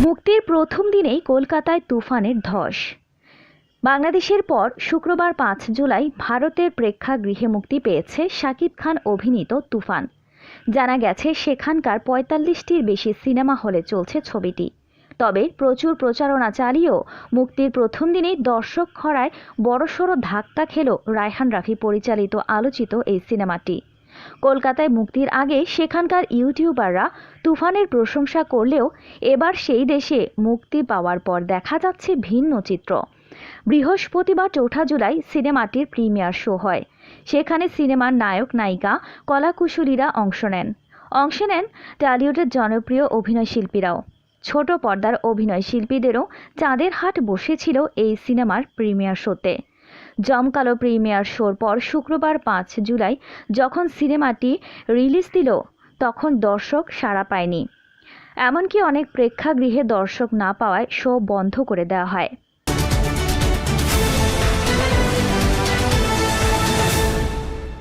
মুক্তির প্রথম দিনেই কলকাতায় তুফানের ধস। বাংলাদেশের পর শুক্রবার পাঁচ জুলাই ভারতের প্রেক্ষাগৃহে মুক্তি পেয়েছে শাকিব খান অভিনীত তুফান। জানা গেছে, সেখানকার পঁয়তাল্লিশটির বেশি সিনেমা হলে চলছে ছবিটি। তবে প্রচুর প্রচারণা চালিয়েও মুক্তির প্রথম দিনেই দর্শক খরায় বড়সড় ধাক্কা খেল রায়হান রাফি পরিচালিত আলোচিত এই সিনেমাটি। কলকাতায় মুক্তির আগে সেখানকার ইউটিউবাররা তুফানের প্রশংসা করলেও এবার সেই দেশে মুক্তি পাওয়ার পর দেখা যাচ্ছে ভিন্ন চিত্র। বৃহস্পতিবার চৌঠা জুলাই সিনেমাটির প্রিমিয়ার শো হয়। সেখানে সিনেমার নায়ক, নায়িকা, কলাকুশলীরা অংশ নেন। অংশ নেন টলিউডের জনপ্রিয় অভিনয় শিল্পীরাও। ছোট পর্দার অভিনয় শিল্পীদেরও চাঁদের হাট বসেছিল এই সিনেমার প্রিমিয়ার শোতে। জমকালো প্রিমিয়ার শোর পর শুক্রবার পাঁচ জুলাই যখন সিনেমাটি রিলিজ দিল, তখন দর্শক সাড়া পায়নি। এমনকি অনেক প্রেক্ষাগৃহে দর্শক না পাওয়ায় শো বন্ধ করে দেওয়া হয়।